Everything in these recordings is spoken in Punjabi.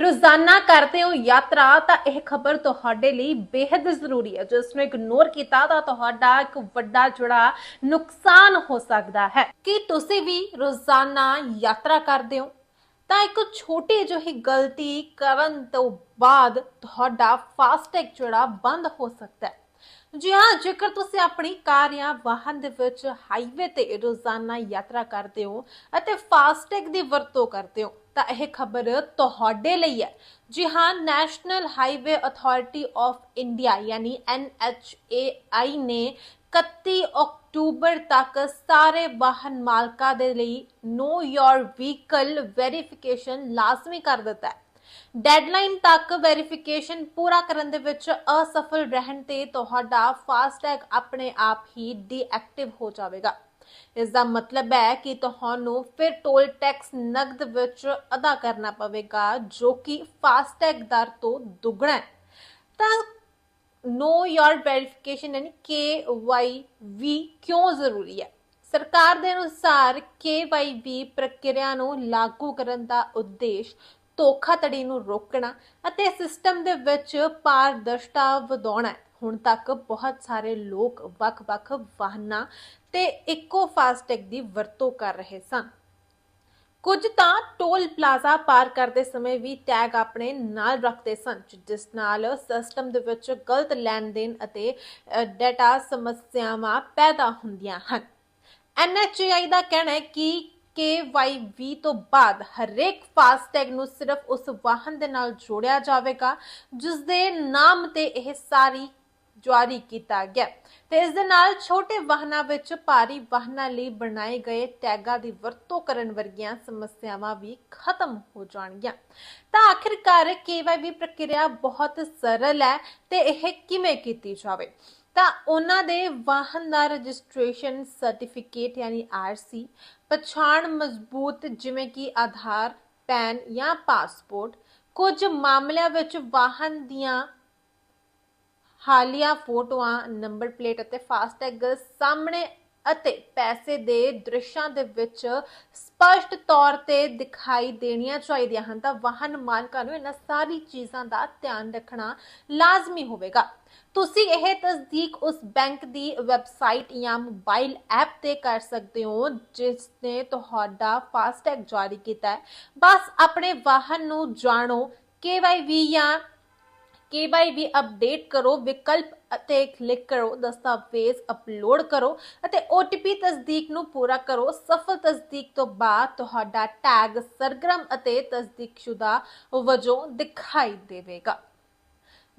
ਰੋਜ਼ਾਨਾ ਕਰਦੇ ਹੋ ਯਾਤਰਾ, ਤਾਂ ਇਹ ਖਬਰ ਤੁਹਾਡੇ ਲਈ ਬੇहद ਜ਼ਰੂਰੀ ਹੈ। ਜਿਸ ਨੂੰ ਇਗਨੋਰ ਕੀਤਾ, ਤਾਂ ਤੁਹਾਡਾ ਇੱਕ ਵੱਡਾ ਜਿਹੜਾ ਨੁਕਸਾਨ ਹੋ ਸਕਦਾ ਹੈ। ਕੀ ਤੁਸੀਂ ਵੀ ਰੋਜ਼ਾਨਾ ਯਾਤਰਾ ਕਰਦੇ ਹੋ? ਤਾਂ ਇੱਕ ਛੋਟੀ ਜਿਹੀ ਗਲਤੀ ਕਰਨ ਤੋਂ ਬਾਅਦ ਤੁਹਾਡਾ ਫਾਸਟੈਗ ਜਿਹੜਾ ਬੰਦ ਹੋ ਸਕਦਾ ਹੈ। ਜੀ ਹਾਂ, ਜੇਕਰ ਤੁਸੀਂ ਆਪਣੀ ਕਾਰ ਜਾਂ ਵਾਹਨ ਦੇ ਵਿੱਚ ਹਾਈਵੇ ਤੇ ਰੋਜ਼ਾਨਾ ਯਾਤਰਾ ਕਰਦੇ ਹੋ ਅਤੇ ਫਾਸਟੈਗ ਦੀ ਵਰਤੋਂ ਕਰਦੇ ਹੋ ਤਾਂ ਇਹ ਖਬਰ ਤੁਹਾਡੇ ਲਈ ਹੈ। ਜੀ ਹਾਂ national highway authority of India ਯਾਨੀ NHAI ਨੇ 31 ਅਕਤੂਬਰ ਤੱਕ ਸਾਰੇ ਵਾਹਨ ਮਾਲਕਾਂ ਦੇ ਲਈ ਨੋ ਯੋਰ ਵਹੀਕਲ ਵੈਰੀਫਿਕੇਸ਼ਨ ਲਾਜ਼ਮੀ ਕਰ ਦਿੱਤਾ ਹੈ। ਡੈਡਲਾਈਨ ਤੱਕ ਵੈਰੀਫਿਕੇਸ਼ਨ ਪੂਰਾ ਕਰਨ ਦੇ ਵਿੱਚ ਅਸਫਲ ਰਹਿਣ ਤੇ ਤੁਹਾਡਾ ਫਾਸਟੈਗ ਆਪਣੇ ਆਪ ਹੀ ਡੀਐਕਟਿਵ ਹੋ ਜਾਵੇਗਾ। ਇਸ ਦਾ ਮਤਲਬ ਹੈ ਕਿ ਤੁਹਾਨੂੰ ਫਿਰ ਟੋਲ ਟੈਕਸ ਨਗਦ ਵਿੱਚ ਅਦਾ ਕਰਨਾ ਪਵੇਗਾ, ਜੋ ਕਿ ਫਾਸਟੈਗ ਦਰ ਤੋਂ ਦੁੱਗਣਾ ਹੈ। ਤਾਂ ਨੋ ਯੋਰ ਵੈਰੀਫਿਕੇਸ਼ਨ ਯਾਨੀ KYV ਕਿਉਂ ਜ਼ਰੂਰੀ ਹੈ? ਸਰਕਾਰ ਦੇ ਅਨੁਸਾਰ KYV ਪ੍ਰਕਿਰਿਆ ਨੂੰ ਲਾਗੂ ਕਰਨ ਦਾ ਉਦੇਸ਼ ਧੋਖਾਧੜੀ ਨੂੰ ਰੋਕਣਾ ਅਤੇ ਸਿਸਟਮ ਦੇ ਵਿੱਚ ਪਾਰਦਰਸ਼ਤਾ ਵਧਾਉਣਾ ਹੈ। ਹੁਣ ਤੱਕ ਬਹੁਤ ਸਾਰੇ ਲੋਕ ਵੱਖ-ਵੱਖ ਵਾਹਨਾਂ ਤੇ ਇੱਕੋ ਫਾਸਟੈਗ ਦੀ ਵਰਤੋਂ ਕਰ ਰਹੇ ਸਨ। ਕੁਝ ਤਾਂ ਟੋਲ ਪਲਾਜ਼ਾ ਪਾਰ ਕਰਦੇ ਸਮੇਂ ਵੀ ਟੈਗ ਆਪਣੇ ਨਾਲ ਰੱਖਦੇ ਸਨ, ਜਿਸ ਨਾਲ ਸਿਸਟਮ ਦੇ ਵਿੱਚ ਗਲਤ ਲੈਣ ਦੇਣ ਅਤੇ ਡਾਟਾ ਸਮੱਸਿਆਵਾਂ ਪੈਦਾ ਹੁੰਦੀਆਂ ਹਨ। NHAI ਦਾ ਕਹਿਣਾ ਹੈ ਕਿ KYV ਤੋਂ ਬਾਅਦ ਹਰੇਕ ਫਾਸਟੈਗ ਨੂੰ ਸਿਰਫ ਉਸ ਵਾਹਨ ਦੇ ਨਾਲ ਜੋੜਿਆ ਜਾਵੇਗਾ ਜਿਸ ਦੇ ਨਾਮ ਤੇ ਇਹ ਸਾਰੀ ਜਾਰੀ ਕੀਤਾ ਗਿਆ। ਤੇ ਇਸ ਦੇ ਨਾਲ ਛੋਟੇ ਵਾਹਨਾਂ ਵਿੱਚ ਭਾਰੀ ਵਾਹਨਾਂ ਲਈ ਬਣਾਏ ਗਏ ਟੈਗਾਂ ਦੀ ਵਰਤੋਂ ਕਰਨ ਵਰਗੀਆਂ ਸਮੱਸਿਆਵਾਂ ਵੀ ਖਤਮ ਹੋ ਜਾਣਗੀਆਂ। ਤਾਂ ਆਖਿਰਕਾਰ KYV ਪ੍ਰਕਿਰਿਆ ਬਹੁਤ ਸਰਲ ਹੈ ਤੇ ਇਹ ਕਿਵੇਂ ਕੀਤੀ ਜਾਵੇ? ਤਾਂ ਉਹਨਾਂ ਦੇ ਵਾਹਨ ਦਾ ਰਜਿਸਟ੍ਰੇਸ਼ਨ ਸਰਟੀਫਿਕੇਟ ਯਾਨੀ ਆਰਸੀ ਪਛਾਣ ਮਜ਼ਬੂਤ ਜਿਵੇਂ ਕਿ ਆਧਾਰ, ਪੈਨ ਜਾਂ ਪਾਸਪੋਰਟ, ਕੁਝ ਮਾਮਲਿਆਂ ਵਿੱਚ ਵਾਹਨ ਦੀਆਂ ਹਾਲੀਆ ਫੋਟੋਆਂ, ਨੰਬਰ ਪਲੇਟ ਅਤੇ ਫਾਸਟੈਗ ਸਾਹਮਣੇ ਅਤੇ ਪੈਸੇ ਦੇ ਦ੍ਰਿਸ਼ਾਂ ਦੇ ਵਿੱਚ ਸਪਸ਼ਟ ਤੌਰ ਤੇ ਦਿਖਾਈ ਦੇਣੀਆਂ ਚਾਹੀਦੀਆਂ ਹਨ। ਤਾਂ ਵਾਹਨ ਮਾਲਕਾਂ ਨੂੰ ਇਹਨਾਂ ਸਾਰੀ ਚੀਜ਼ਾਂ ਦਾ ਧਿਆਨ ਰੱਖਣਾ ਲਾਜ਼ਮੀ ਹੋਵੇਗਾ। ਤੁਸੀਂ ਇਹ ਤਸਦੀਕ ਉਸ ਬੈਂਕ ਦੀ ਵੈਬਸਾਈਟ ਜਾਂ ਮੋਬਾਈਲ ਐਪ ਤੇ ਕਰ ਸਕਦੇ ਹੋ ਜਿਸ ਨੇ ਤੁਹਾਡਾ ਫਾਸਟੈਗ ਜਾਰੀ ਕੀਤਾ ਹੈ। ਬਸ ਆਪਣੇ ਵਾਹਨ ਨੂੰ ਜਾਣੋ, KYV ਜਾਂ KYB ਅਪਡੇਟ ਕਰੋ, ਵਿਕਲਪ ਅਤੇ ਕਲਿੱਕ ਕਰੋ, ਦਸਤਾਵੇਜ਼ ਅਪਲੋਡ ਕਰੋ ਅਤੇ OTP ਤਸਦੀਕ ਨੂੰ ਪੂਰਾ ਕਰੋ। ਸਫਲ ਤਸਦੀਕ ਤੋਂ ਬਾਅਦ ਤੁਹਾਡਾ ਟੈਗ ਸਰਗਰਮ ਅਤੇ ਤਸਦੀਕਸ਼ੁਦਾ ਵਜੋਂ ਦਿਖਾਈ ਦੇਵੇਗਾ।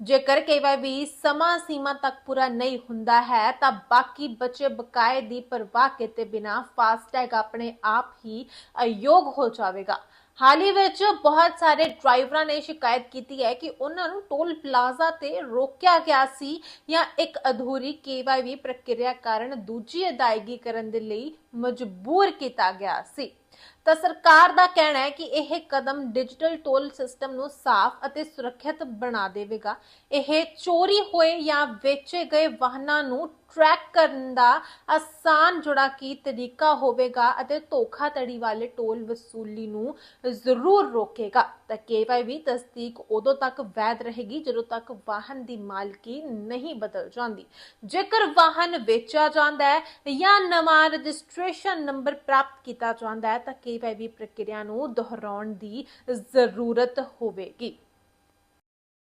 ਜੇਕਰ KYB ਸਮਾਂ ਸੀਮਾ ਤੱਕ ਪੂਰਾ ਨਹੀਂ ਹੁੰਦਾ ਹੈ, ਤਾਂ ਬਾਕੀ ਬਚੇ ਬਕਾਏ ਦੀ ਪਰਵਾਹ ਕੀਤੇ ਬਿਨਾ ਫਾਸਟੈਗ ਆਪਣੇ ਆਪ ਹੀ ਅਯੋਗ ਹੋ ਜਾਵੇਗਾ। ਹਾਲ ਹੀ ਵਿੱਚ ਬਹੁਤ ਸਾਰੇ ਡਰਾਈਵਰਾਂ ਨੇ ਸ਼ਿਕਾਇਤ ਕੀਤੀ ਹੈ ਕਿ ਉਹਨਾਂ ਨੂੰ ਟੋਲ ਪਲਾਜ਼ਾ ਤੇ ਰੋਕਿਆ ਗਿਆ ਸੀ ਜਾਂ ਇੱਕ ਅਧੂਰੀ KYB ਪ੍ਰਕਿਰਿਆ ਕਾਰਨ ਦੂਜੀ ਅਦਾਇਗੀ ਕਰਨ ਦੇ ਲਈ ਮਜਬੂਰ ਕੀਤਾ ਗਿਆ ਸੀ। ਤਾਂ ਸਰਕਾਰ ਦਾ ਕਹਿਣਾ ਹੈ ਕਿ ਇਹ ਕਦਮ ਡਿਜੀਟਲ ਟੋਲ ਸਿਸਟਮ ਨੂੰ ਸਾਫ਼ ਅਤੇ ਸੁਰੱਖਿਅਤ ਬਣਾ ਦੇਵੇਗਾ। ਇਹ ਚੋਰੀ ਹੋਏ ਜਾਂ ਵੇਚੇ ਗਏ ਵਾਹਨਾਂ ਨੂੰ ਟਰੈਕ ਕਰਨ ਦਾ ਆਸਾਨ ਜਿਹੜਾ ਕੀ ਤਰੀਕਾ ਹੋਵੇਗਾ ਅਤੇ ਧੋਖਾਧੜੀ ਵਾਲੇ ਟੋਲ ਵਸੂਲੀ ਨੂੰ ਜ਼ਰੂਰ ਰੋਕੇਗਾ। ਤਾਂ KYB ਤਸਦੀਕ ਉਦੋਂ ਤੱਕ ਵੈਧ ਰਹੇਗੀ ਜਦੋਂ ਤੱਕ ਵਾਹਨ ਦੀ ਮਾਲਕੀ ਨਹੀਂ ਬਦਲ ਜਾਂਦੀ। ਜੇਕਰ ਵਾਹਨ ਵੇਚਿਆ ਜਾਂਦਾ ਹੈ ਜਾਂ ਨਵਾਂ ਰਜਿਸਟ੍ਰੇਸ਼ਨ ਨੰਬਰ ਪ੍ਰਾਪਤ ਕੀਤਾ ਜਾਂਦਾ ਹੈ ਤਾਂ KYB ਪ੍ਰਕਿਰਿਆ ਨੂੰ ਦੁਹਰਾਉਣ ਦੀ ਜ਼ਰੂਰਤ ਹੋਵੇਗੀ।